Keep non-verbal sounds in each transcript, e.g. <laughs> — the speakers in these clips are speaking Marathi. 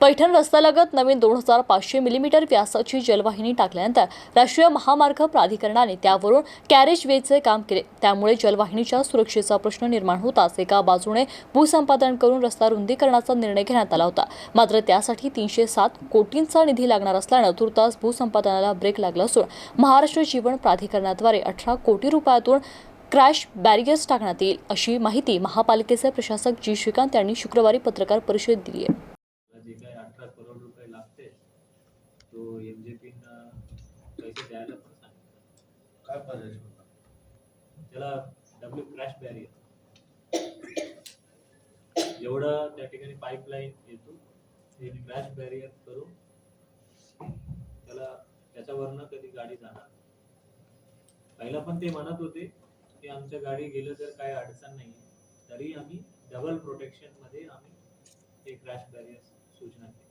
पैठण रस्त्यालगत नवीन दोन हजार पाचशे मिलीमीटर व्यासाची जलवाहिनी टाकल्यानंतर राष्ट्रीय महामार्ग प्राधिकरणाने त्यावरून कॅरेज वेचे काम केले. त्यामुळे जलवाहिनीच्या सुरक्षेचा प्रश्न निर्माण होताच एका बाजूने भूसंपादन करून रस्ता रुंदीकरणाचा निर्णय घेण्यात आला होता. मात्र त्यासाठी तीनशे सात कोटींचा निधी लागणार असल्यानं तुर्तास भूसंपादनाला ब्रेक लागला असून महाराष्ट्र जीवन प्राधिकरणाद्वारे अठरा कोटी रुपयातून क्रॅश बॅरियर्स टाकण्यात येईल अशी माहिती महापालिकेचे प्रशासक जी. श्रीकांत यांनी शुक्रवारी पत्रकार परिषदेत दिली आहे मला जे काही अठरा करोड रुपये लागते. तो एम जे पैसे द्यायला पण सांगितलं. काय पर्याय होता त्याला डब्ल्यू क्रॅश बॅरियर जेवढं त्या ठिकाणी पाईपलाईन येतो. ते क्रॅश बॅरियर करून त्याला त्याच्यावरनं कधी गाडी जाणार पहिला पण ते म्हणत होते की आमच्या गाडी गेलं तर काही अडचण नाही. तरी आम्ही डबल प्रोटेक्शनमध्ये आम्ही ते क्रॅश बॅरियर सूचना केली.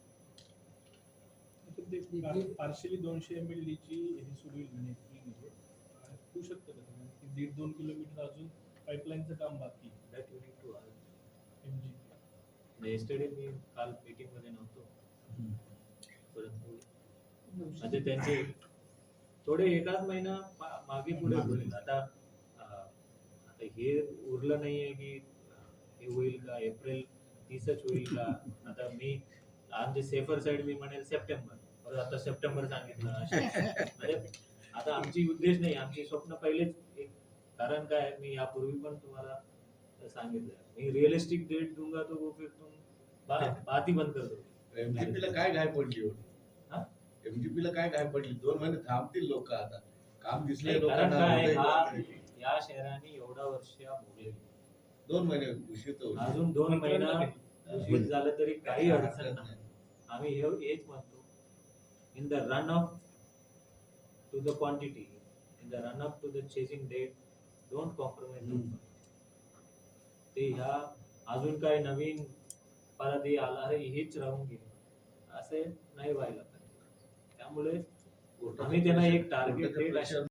पार्शली दोनशे एम एल ची हे सुरू होईल म्हणे April मध्ये. आणि होऊ शकतं का? की दीड दोन किलोमीटर अजून पाईपलाईनचं काम बाकी that you need to M G yesterday मी काल मीटिंगमध्ये नव्हतो. परंतु म्हणजे त्यांचे थोडे एकाच महिना मागे पुढे होईल आता आता हे उरलं नाहीये की अं, हे होईल का एप्रिल तीसच होईल का? <laughs> आता मी आमचे सेफर साईड मी म्हणेल सप्टेंबर. परत आता सप्टेंबर सांगितलं. म्हणजे आता आमची उद्देश नाही आमची स्वप्न पहिलेच एक कारण काय मी यापूर्वी पण तुम्हाला सांगितलं मी रिअलिस्टिक डेट दूंगा तो वो फिर तुम बा- बात ही बंद कर दो एमजीपी ला काय घाय पडली एवढी हा? एमजीपी ला काय घाय पडली दोन महिने थांबतील लोक आता काम दिसले लोकांना. या शहराने एवढा वर्ष भोगले दोन महिने उशीर तर होईल. अजून दोन महिना उशीर झालं तरी काही अडचण नाही. आम्ही हे हेच म्हणतो in the run up to the quantity in the run up to the chasing date don't compromise hmm. ते ह्या अजून काही नवीन परत आला अरे हेच राहून गेले. असे नाही व्हायला पाहिजे. त्यामुळे आम्ही त्यांना एक टार्गेट